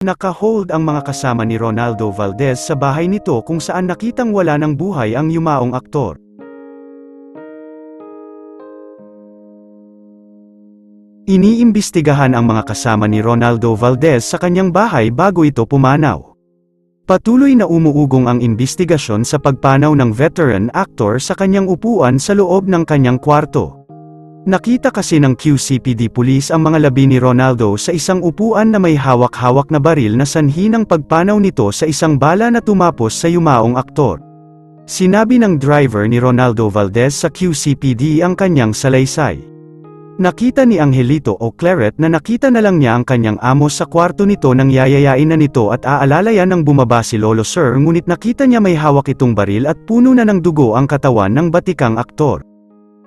Naka-hold ang mga kasama ni Ronaldo Valdez sa bahay nito kung saan nakitang wala ng buhay ang yumaong aktor. Iniimbestigahan ang mga kasama ni Ronaldo Valdez sa kanyang bahay bago ito pumanaw. Patuloy na umuugong ang imbestigasyon sa pagpanaw ng veteran actor sa kanyang upuan sa loob ng kanyang kwarto. Nakita kasi ng QCPD Police ang mga labi ni Ronaldo sa isang upuan na may hawak-hawak na baril na sanhi ng pagpanaw nito sa isang bala na tumapos sa yumaong aktor. Sinabi ng driver ni Ronaldo Valdez sa QCPD ang kanyang salaysay. Nakita ni Angelito o Claret na nakita na lang niya ang kanyang amo sa kwarto nito nang yayayain na nito at aalalayan ng bumaba si Lolo Sir ngunit nakita niya may hawak itong baril at puno na ng dugo ang katawan ng batikang aktor.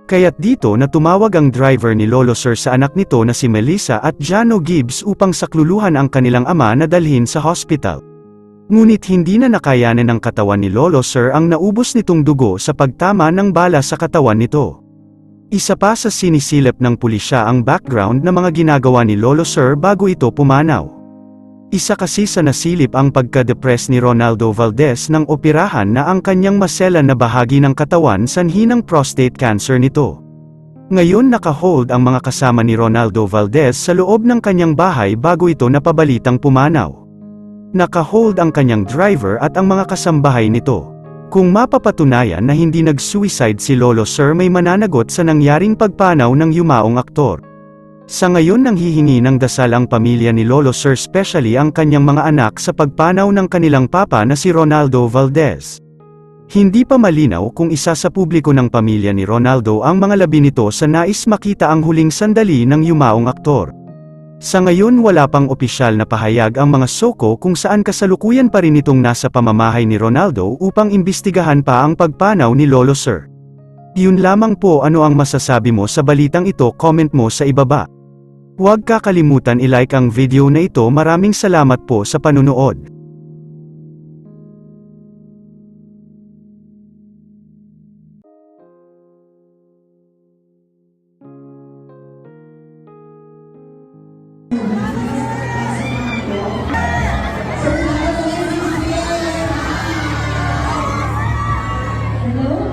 Kaya't dito na tumawag ang driver ni Lolo Sir sa anak nito na si Melissa at Jano Gibbs upang sakluluhan ang kanilang ama na dalhin sa hospital. Ngunit hindi na nakayanan ng katawan ni Lolo Sir ang naubos nitong dugo sa pagtama ng bala sa katawan nito. Isa pa sa sinisilip ng pulisya ang background na mga ginagawa ni Lolo Sir bago ito pumanaw. Isa kasi sa nasilip ang pagka-depress ni Ronaldo Valdez nang operahan na ang kanyang masela na bahagi ng katawan sanhi ng prostate cancer nito. Ngayon naka-hold ang mga kasama ni Ronaldo Valdez sa loob ng kanyang bahay bago ito napabalitang pumanaw. Naka-hold ang kanyang driver at ang mga kasambahay nito. Kung mapapatunayan na hindi nag-suicide si Lolo Sir may mananagot sa nangyaring pagpanaw ng yumaong aktor. Sa ngayon nang hihingi ng dasal ang pamilya ni Lolo Sir especially ang kanyang mga anak sa pagpanaw ng kanilang papa na si Ronaldo Valdez. Hindi pa malinaw kung isa sa publiko ng pamilya ni Ronaldo ang mga labi nito sa nais makita ang huling sandali ng yumaong aktor. Sa ngayon wala pang opisyal na pahayag ang mga soko kung saan kasalukuyan pa rin itong nasa pamamahay ni Ronaldo upang imbestigahan pa ang pagpanaw ni Lolo Sir. Yun lamang po ano ang masasabi mo sa balitang ito comment mo sa ibaba. Huwag kakalimutan i-like ang video na ito maraming salamat po sa panunood. Hello?